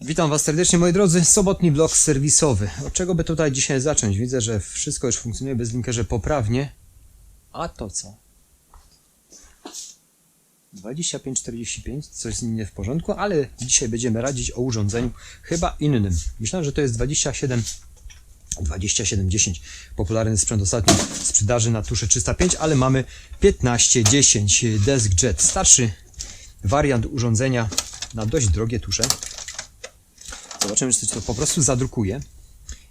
Witam Was serdecznie moi drodzy, sobotni blog serwisowy. Od czego by tutaj dzisiaj zacząć? Widzę, że wszystko już funkcjonuje bez linkerze poprawnie. A to co? 2545, coś z nim nie w porządku, ale dzisiaj będziemy radzić o urządzeniu chyba innym. Myślałem, że to jest 27 2710 popularny sprzęt ostatnio sprzedaży na tusze 305, ale mamy 1510 DeskJet, starszy wariant urządzenia na dość drogie tusze. Zobaczymy, czy to po prostu zadrukuje.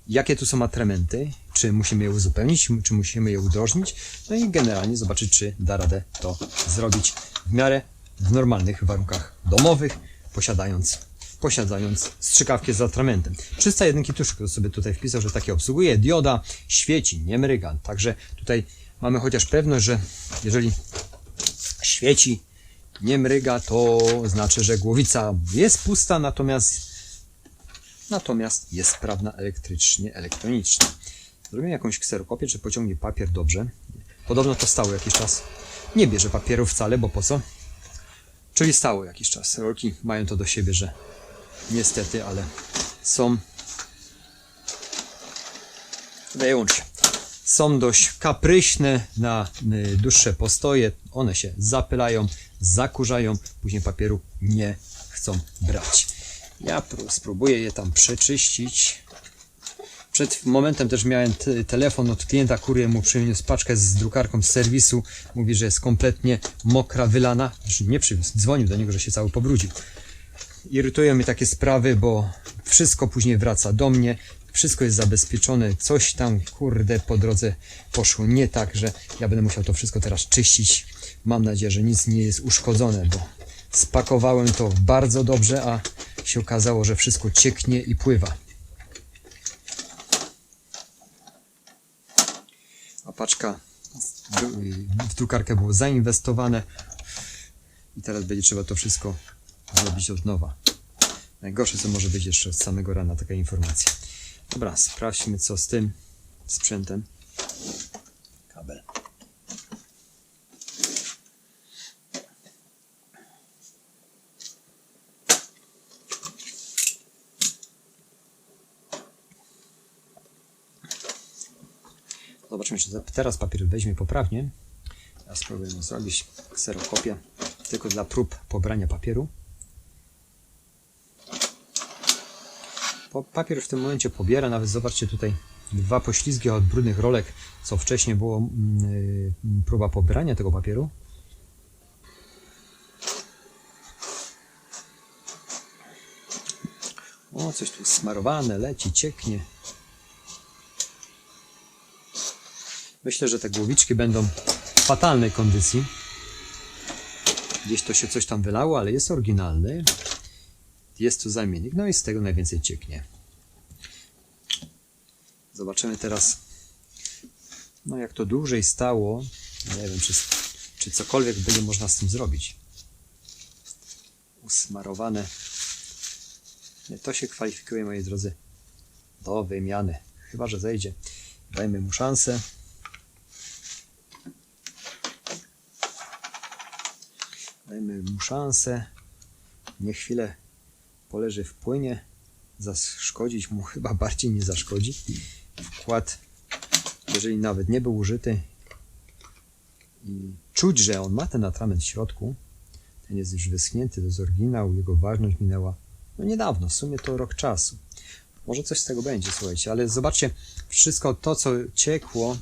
Jakie tu są atrementy, czy musimy je uzupełnić, czy musimy je udrożnić. No i generalnie zobaczyć, czy da radę to zrobić w miarę w normalnych warunkach domowych, posiadając, posiadając strzykawkę z atramentem. 301 tusz, który sobie tutaj wpisał, że takie obsługuje. Dioda świeci, nie mryga. Także tutaj mamy chociaż pewność, że jeżeli świeci, nie mryga, to znaczy, że głowica jest pusta, natomiast natomiast jest sprawna elektrycznie, elektronicznie. Zrobimy jakąś kserokopię, czy pociągnie papier dobrze. Podobno to stało jakiś czas. Nie bierze papieru wcale, bo po co? Czyli stało jakiś czas. Rolki mają to do siebie, że niestety, ale są wyłącz się. Są dość kapryśne na y, dłuższe postoje. One się zapylają, zakurzają, później papieru nie chcą brać. Ja pró- spróbuję je tam przeczyścić. Przed momentem też miałem te- telefon od klienta, kurier mu przyniósł paczkę z drukarką z serwisu. Mówi, że jest kompletnie mokra, wylana. Znaczy nie przywiózł, dzwonił do niego, że się cały pobrudził. Irytują mnie takie sprawy, bo wszystko później wraca do mnie. Wszystko jest zabezpieczone. Coś tam, kurde, po drodze poszło nie tak, że ja będę musiał to wszystko teraz czyścić. Mam nadzieję, że nic nie jest uszkodzone, bo spakowałem to bardzo dobrze, a się okazało, że wszystko cieknie i pływa. A paczka w drukarkę było zainwestowane i teraz będzie trzeba to wszystko zrobić od nowa. Najgorsze co może być jeszcze od samego rana taka informacja. Dobra, sprawdźmy co z tym sprzętem. Kabel. Zobaczymy, czy teraz papier weźmie poprawnie. Ja spróbuję zrobić kserokopię tylko dla prób pobrania papieru. Papier w tym momencie pobiera, nawet zobaczcie tutaj dwa poślizgi od brudnych rolek, co wcześniej było mm, y, próba pobrania tego papieru. O, coś tu smarowane, leci, cieknie. Myślę, że te głowiczki będą w fatalnej kondycji. Gdzieś to się coś tam wylało, ale jest oryginalny. Jest tu zamiennik, no i z tego najwięcej cieknie. Zobaczymy teraz, no jak to dłużej stało. Nie wiem, czy, czy cokolwiek będzie można z tym zrobić. Usmarowane. Nie, to się kwalifikuje, moi drodzy, do wymiany. Chyba, że zejdzie. Dajmy mu szansę. Dajmy mu szansę. Niech chwilę poleży w płynie. Zaszkodzić mu chyba bardziej nie zaszkodzi. Wkład, jeżeli nawet nie był użyty i czuć, że on ma ten atrament w środku, ten jest już wyschnięty, to jest oryginał, jego ważność minęła no niedawno, w sumie to rok czasu. Może coś z tego będzie, słuchajcie, ale zobaczcie, wszystko to, co ciekło,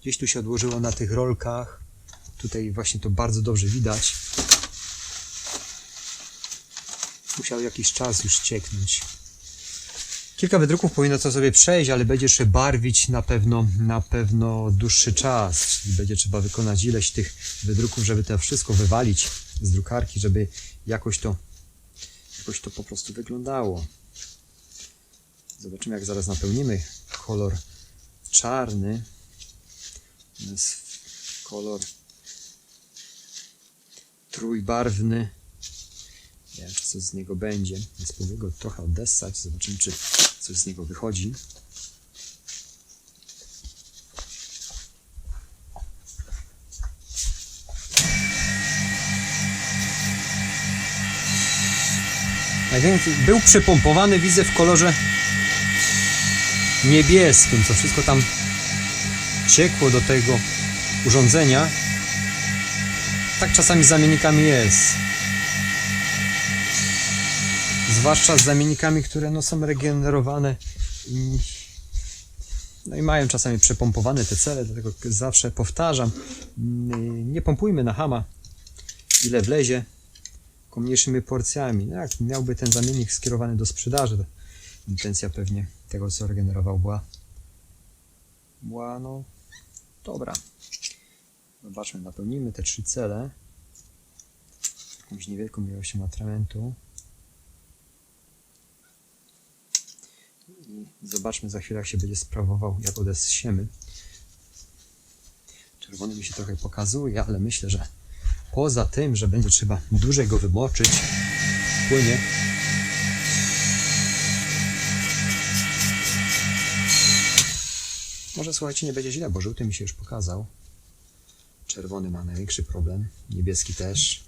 gdzieś tu się odłożyło na tych rolkach. Tutaj właśnie to bardzo dobrze widać. Musiał jakiś czas już cieknąć. Kilka wydruków powinno to sobie przejść, ale będzie jeszcze barwić na pewno, na pewno dłuższy czas. Czyli będzie trzeba wykonać ileś tych wydruków, żeby to wszystko wywalić z drukarki, żeby jakoś to, jakoś to po prostu wyglądało. Zobaczymy, jak zaraz napełnimy kolor czarny. Kolor trójbarwny. Nie coś z niego będzie. Spróbuję go trochę odessać. Zobaczymy, czy coś z niego wychodzi. Najwięcej był przypompowany, widzę w kolorze niebieskim, co wszystko tam ciekło do tego urządzenia. Tak czasami z zamiennikami jest. Zwłaszcza z zamiennikami, które no, są regenerowane i, no i mają czasami przepompowane te cele, dlatego zawsze powtarzam, mm, nie pompujmy na hama ile wlezie, tylko mniejszymi porcjami. No jak miałby ten zamiennik skierowany do sprzedaży, to intencja pewnie tego, co regenerował, była, była no dobra. Zobaczmy, napełnimy te trzy cele jakąś niewielką ilością atramentu. Zobaczmy za chwilę, jak się będzie sprawował, jak odesiemy. Czerwony mi się trochę pokazuje, ale myślę, że poza tym, że będzie trzeba dłużej go wymoczyć, płynie. Może słuchajcie, nie będzie źle, bo żółty mi się już pokazał. Czerwony ma największy problem, niebieski też.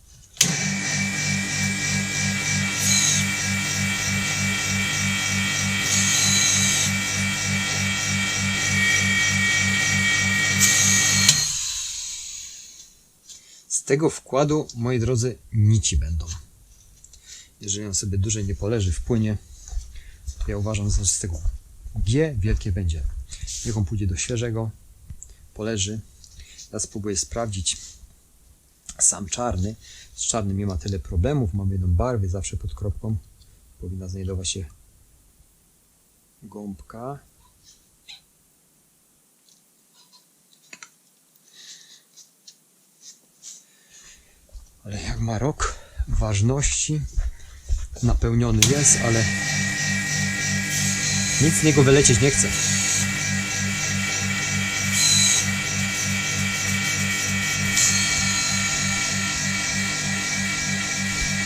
Tego wkładu, moi drodzy, nici będą. Jeżeli on sobie dłużej nie poleży w płynie, to ja uważam, że z tego G wielkie będzie. Niech on pójdzie do świeżego, poleży. Ja spróbuję sprawdzić sam czarny. Z czarnym nie ma tyle problemów. Mam jedną barwę zawsze pod kropką. Powinna znajdować się gąbka. Ale jak ma rok ważności, napełniony jest, ale nic z niego wylecieć nie chce.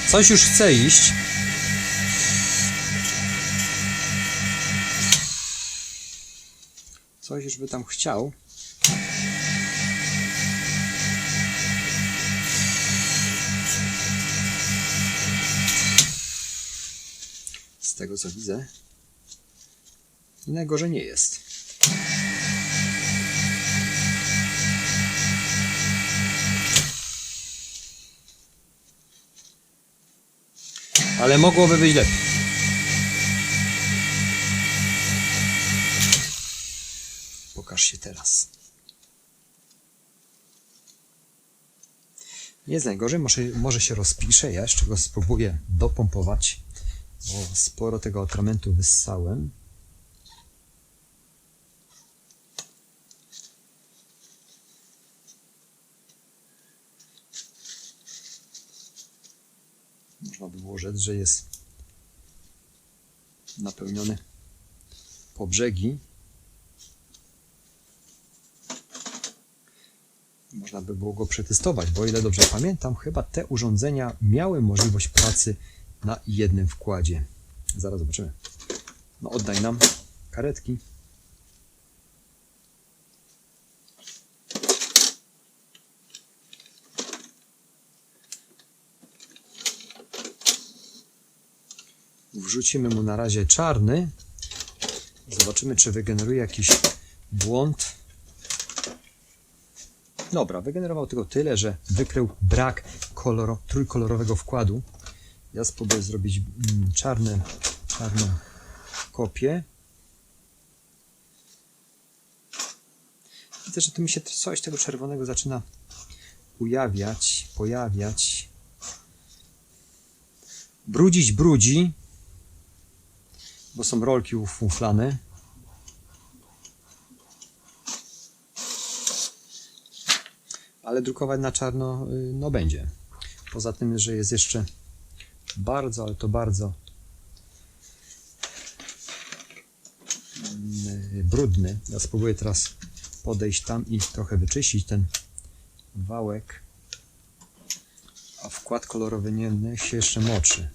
Coś już chce iść. Coś już by tam chciał. Tego co widzę. I najgorzej nie jest. Ale mogłoby być lepiej. Pokaż się teraz. Nie jest najgorzej, może, może się rozpiszę. Ja jeszcze go spróbuję dopompować, bo sporo tego atramentu wyssałem. Można by było rzec, że jest napełniony po brzegi. Można by było go przetestować, bo o ile dobrze pamiętam, chyba te urządzenia miały możliwość pracy na jednym wkładzie. Zaraz zobaczymy. No oddaj nam karetki. Wrzucimy mu na razie czarny. Zobaczymy, czy wygeneruje jakiś błąd. Dobra, wygenerował tylko tyle, że wykrył brak koloro, trójkolorowego wkładu. Ja spróbuję zrobić mm, czarne, czarną kopię. Widzę, że tu mi się coś tego czerwonego zaczyna ujawiać, pojawiać. Brudzić brudzi, bo są rolki ufuflane. Ale drukować na czarno y, no będzie. Poza tym, że jest jeszcze bardzo, ale to bardzo mm, brudny. Ja spróbuję teraz podejść tam i trochę wyczyścić ten wałek. A wkład kolorowy nie niech się jeszcze moczy.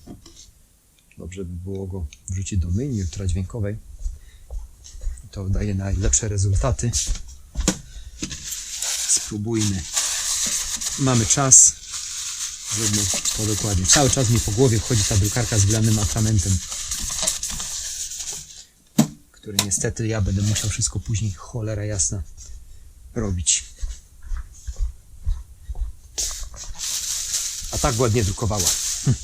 Dobrze by było go wrzucić do myjni ultradźwiękowej. To daje najlepsze rezultaty. Spróbujmy. Mamy czas. Zróbmy to dokładnie. Cały czas mi po głowie wchodzi ta drukarka z wylanym atramentem. Który niestety ja będę musiał wszystko później, cholera jasna, robić. A tak ładnie drukowała. Hm.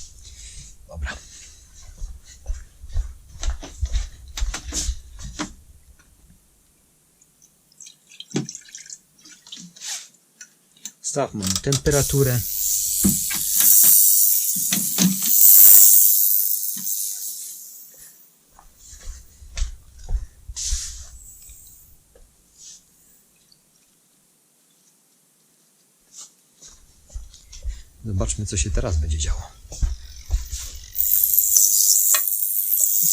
Stawmy temperaturę. Zobaczmy, co się teraz będzie działo.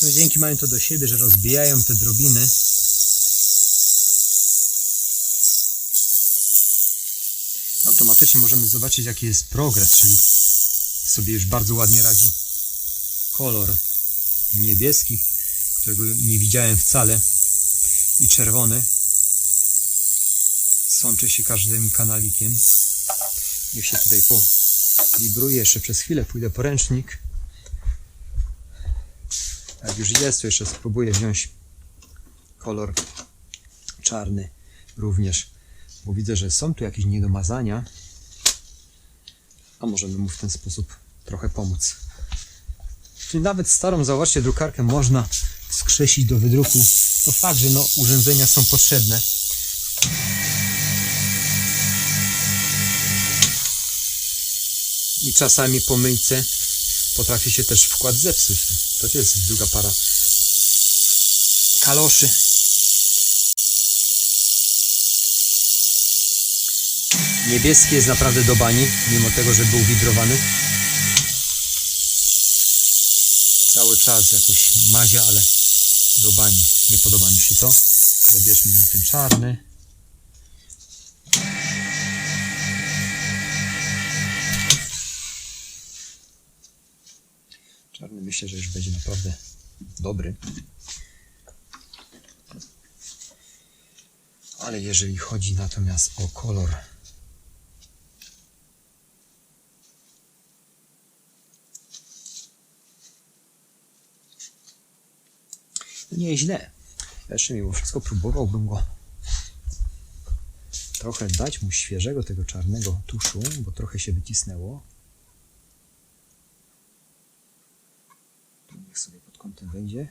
Te dźwięki mają to do siebie, że rozbijają te drobiny. Automatycznie możemy zobaczyć, jaki jest progres, czyli sobie już bardzo ładnie radzi kolor niebieski, którego nie widziałem wcale, i czerwony. Sączy się każdym kanalikiem. Niech się tutaj polibruje jeszcze przez chwilę, pójdę po ręcznik. Jak już jest, to jeszcze spróbuję wziąć kolor czarny również, bo widzę, że są tu jakieś niedomazania, a możemy mu w ten sposób trochę pomóc. Czyli nawet starą, zauważcie, drukarkę można skrzesić do wydruku. No fakt, że no, urządzenia są potrzebne. Czasami po myjce potrafi się też wkład zepsuć. To jest druga para kaloszy. Niebieski jest naprawdę do bani, mimo tego, że był widrowany. Cały czas jakoś mazia, ale do bani. Nie podoba mi się to. Zabierzmy ten czarny. Myślę, że już będzie naprawdę dobry. Ale jeżeli chodzi natomiast o kolor nieźle. Jeszcze mimo wszystko próbowałbym go trochę dać mu świeżego tego czarnego tuszu, bo trochę się wycisnęło. Niech sobie pod kątem wejdzie.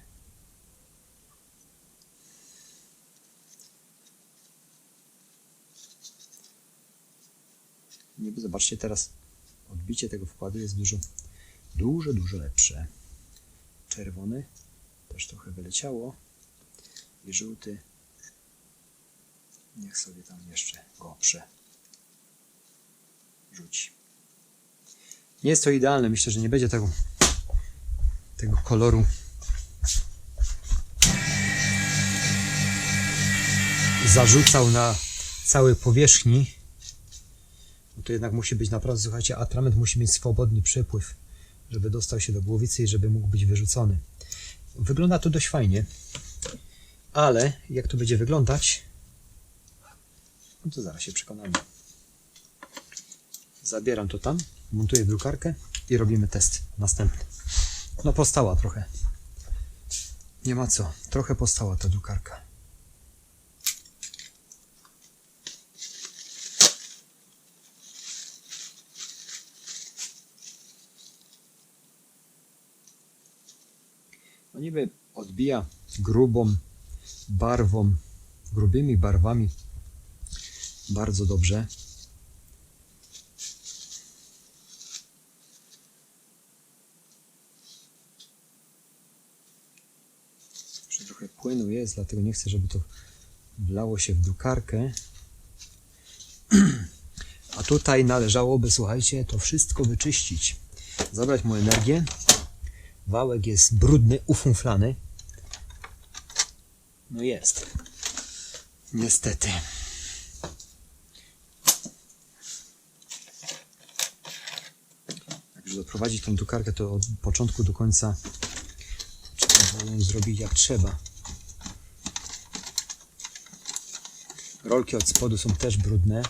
Niby zobaczcie teraz odbicie tego wkładu jest dużo, dużo, dużo lepsze. Czerwony też trochę wyleciało i żółty niech sobie tam jeszcze go rzuci. Nie jest to idealne, myślę, że nie będzie tego, tego koloru zarzucał na całej powierzchni. To jednak musi być naprawdę, słuchajcie, atrament musi mieć swobodny przepływ, żeby dostał się do głowicy i żeby mógł być wyrzucony. Wygląda to dość fajnie, ale jak to będzie wyglądać, no to zaraz się przekonamy. Zabieram to tam, montuję drukarkę i robimy test następny. No postała trochę. Nie ma co, trochę postała ta drukarka. No niby odbija grubą barwą, grubymi barwami bardzo dobrze. Trochę płynu jest, dlatego nie chcę, żeby to wlało się w drukarkę. A tutaj należałoby, słuchajcie, to wszystko wyczyścić. Zabrać mu energię. Wałek jest brudny, ufunflany. No jest. Niestety. Także doprowadzić tą drukarkę to od początku do końca Trzeba zrobić jak trzeba. Rolki od spodu są też brudne,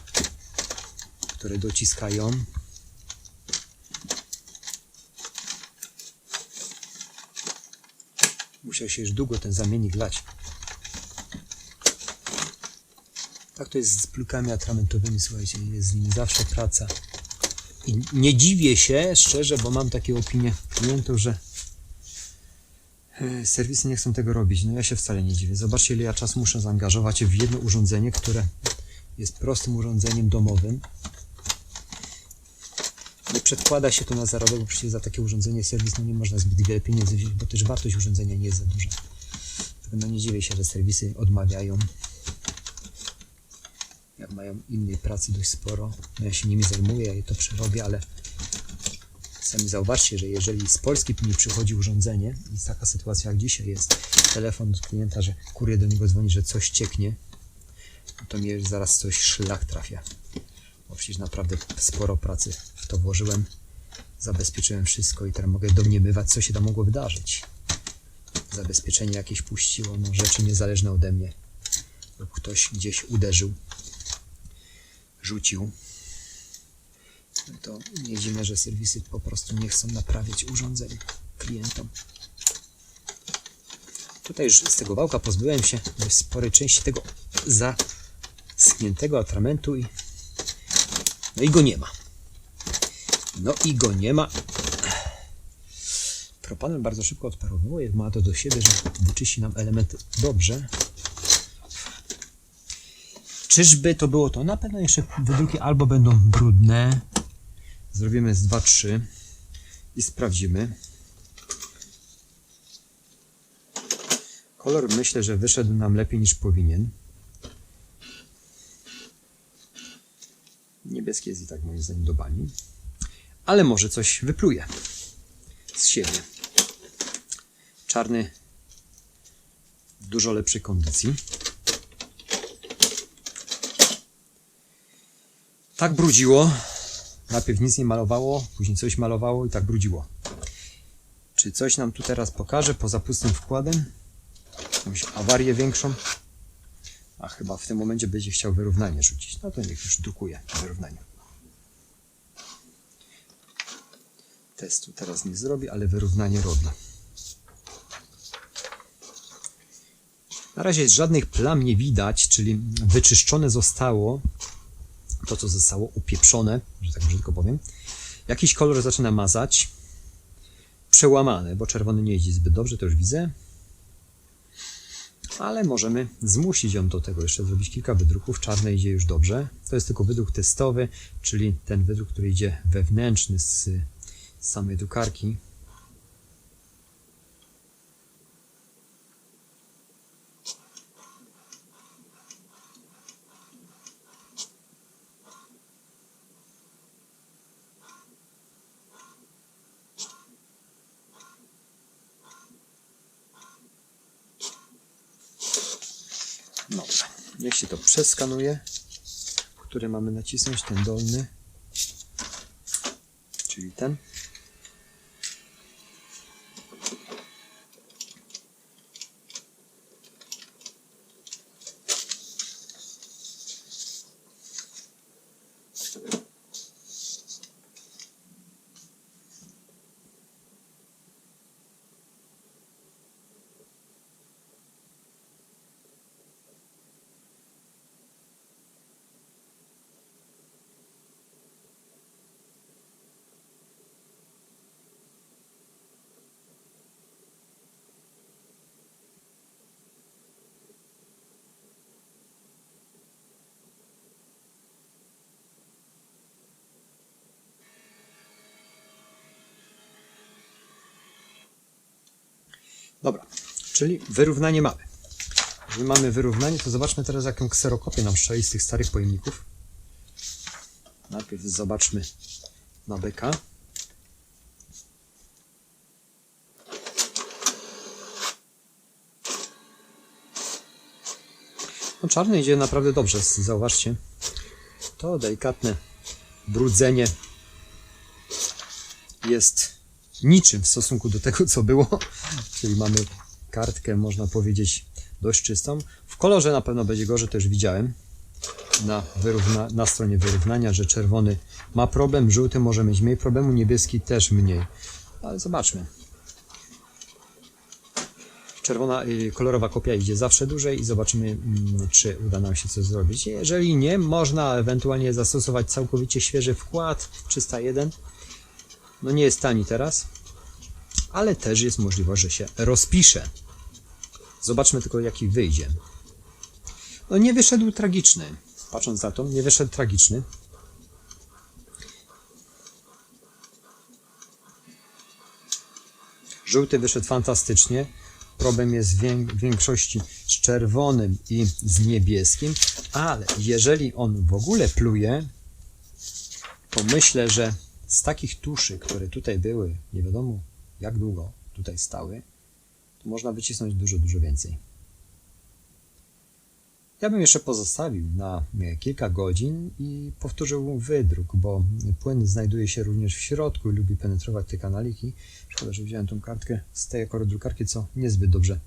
które dociskają. Musiał się już długo ten zamiennik lać. Tak to jest z plikami atramentowymi, słuchajcie, jest z nimi zawsze praca. I nie dziwię się, szczerze, bo mam takie opinie klientów, że serwisy nie chcą tego robić. No ja się wcale nie dziwię. Zobaczcie, ile ja czasu muszę zaangażować w jedno urządzenie, które jest prostym urządzeniem domowym. Nie przedkłada się to na zarobek, bo przecież za takie urządzenie serwis no nie można zbyt wiele pieniędzy wziąć, bo też wartość urządzenia nie jest za duża. No nie dziwię się, że serwisy odmawiają. Jak mają innej pracy dość sporo. No ja się nimi zajmuję, ja to przerobię, ale sami zauważcie, że jeżeli z Polski mi przychodzi urządzenie i taka sytuacja jak dzisiaj jest, telefon od klienta, że kurier do niego dzwoni, że coś cieknie, no to mnie zaraz coś szlak trafia. Bo przecież naprawdę sporo pracy w to włożyłem. Zabezpieczyłem wszystko i teraz mogę domniemywać, co się tam mogło wydarzyć. Zabezpieczenie jakieś puściło, no rzeczy niezależne ode mnie. Lub ktoś gdzieś uderzył, rzucił. To nie dziwne, że serwisy po prostu nie chcą naprawiać urządzeń klientom. Tutaj już z tego wałka pozbyłem się sporej części tego zaschniętego atramentu i no i go nie ma. No i go nie ma. Propanem bardzo szybko odparowuje, ma to do siebie, że wyczyści nam elementy dobrze. Czyżby to było to? Na pewno jeszcze wydruki albo będą brudne. Zrobimy z 2-3 i sprawdzimy. Kolor myślę, że wyszedł nam lepiej niż powinien. Niebieski jest i tak moim zdaniem do bani. Ale może coś wypluje z siebie. Czarny w dużo lepszej kondycji. Tak brudziło. Najpierw nic nie malowało, później coś malowało i tak brudziło. Czy coś nam tu teraz pokaże poza pustym wkładem? Jakąś awarię większą? A chyba w tym momencie będzie chciał wyrównanie rzucić. No to niech już drukuje wyrównanie. Testu teraz nie zrobi, ale wyrównanie robi. Na razie żadnych plam nie widać, czyli wyczyszczone zostało to, co zostało upieprzone, że tak brzydko powiem. Jakiś kolor zaczyna mazać. Przełamany, bo czerwony nie idzie zbyt dobrze, to już widzę. Ale możemy zmusić ją do tego, jeszcze zrobić kilka wydruków. Czarne idzie już dobrze. To jest tylko wydruk testowy, czyli ten wydruk, który idzie wewnętrzny z samej drukarki. Dobrze, niech się to przeskanuje. Który mamy nacisnąć? Ten dolny. Czyli ten. Dobra, czyli wyrównanie mamy. Jeżeli mamy wyrównanie, to zobaczmy teraz, jaką kserokopię nam strzeli z tych starych pojemników. Najpierw zobaczmy na byka. No czarny idzie naprawdę dobrze, zauważcie. To delikatne brudzenie jest niczym w stosunku do tego, co było. Czyli mamy kartkę, można powiedzieć, dość czystą. W kolorze na pewno będzie gorzej, już widziałem. Na, wyrówna, na stronie wyrównania, że czerwony ma problem, żółty może mieć mniej problemu, niebieski też mniej. Ale zobaczmy. czerwona, y, kolorowa kopia idzie zawsze dłużej i zobaczymy, mm, czy uda nam się coś zrobić. Jeżeli nie, można ewentualnie zastosować całkowicie świeży wkład 301. No nie jest tani teraz, ale też jest możliwość, że się rozpisze. Zobaczmy tylko, jaki wyjdzie. No nie wyszedł tragiczny. Patrząc na to, nie wyszedł tragiczny. Żółty wyszedł fantastycznie. Problem jest w wię- w większości z czerwonym i z niebieskim, ale jeżeli on w ogóle pluje, to myślę, że z takich tuszy, które tutaj były, nie wiadomo jak długo tutaj stały, to można wycisnąć dużo, dużo więcej. Ja bym jeszcze pozostawił na e, kilka godzin i powtórzył wydruk, bo płyn znajduje się również w środku i lubi penetrować te kanaliki. Szkoda, że wziąłem tą kartkę z tej drukarki, co niezbyt dobrze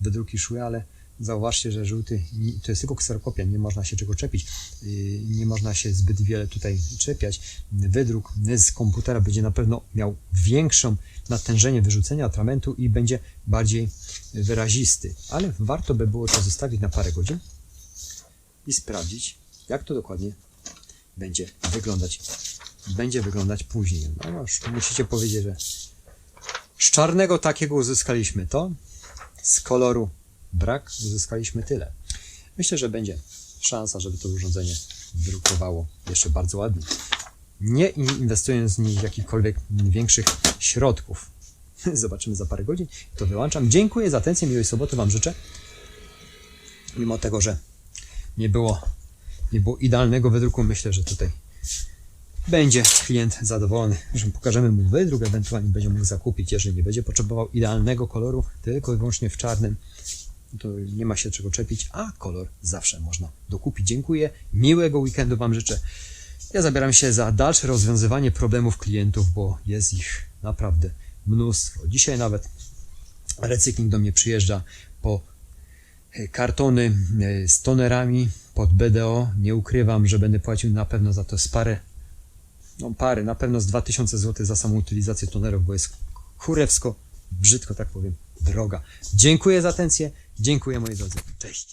wydruki szły, ale zauważcie, że żółty to jest tylko kserokopia, nie można się czego czepić, yy, nie można się zbyt wiele tutaj czepiać. Wydruk z komputera będzie na pewno miał większą natężenie wyrzucenia atramentu i będzie bardziej wyrazisty, ale warto by było to zostawić na parę godzin i sprawdzić, jak to dokładnie będzie wyglądać. Będzie wyglądać później. No już musicie powiedzieć, że z czarnego takiego uzyskaliśmy to, z koloru brak, uzyskaliśmy tyle. Myślę, że będzie szansa, żeby to urządzenie drukowało jeszcze bardzo ładnie. Nie inwestując w nie jakichkolwiek większych środków. Zobaczymy za parę godzin. To wyłączam. Dziękuję za atencję. Miłej soboty Wam życzę. Mimo tego, że nie było, nie było idealnego wydruku, myślę, że tutaj będzie klient zadowolony, że pokażemy mu wydruk, ewentualnie będzie mógł zakupić, jeżeli nie będzie potrzebował idealnego koloru, tylko i wyłącznie w czarnym, to nie ma się czego czepić, a kolor zawsze można dokupić. Dziękuję, miłego weekendu Wam życzę. Ja zabieram się za dalsze rozwiązywanie problemów klientów, bo jest ich naprawdę mnóstwo. Dzisiaj nawet recykling do mnie przyjeżdża po e, kartony e, z tonerami pod BDO. Nie ukrywam, że będę płacił na pewno za to z parę, no pary, na pewno z 2000 zł za samą utylizację tonerów, bo jest kurewsko, brzydko tak powiem, droga. Dziękuję za atencję, dziękuję moi drodzy, cześć.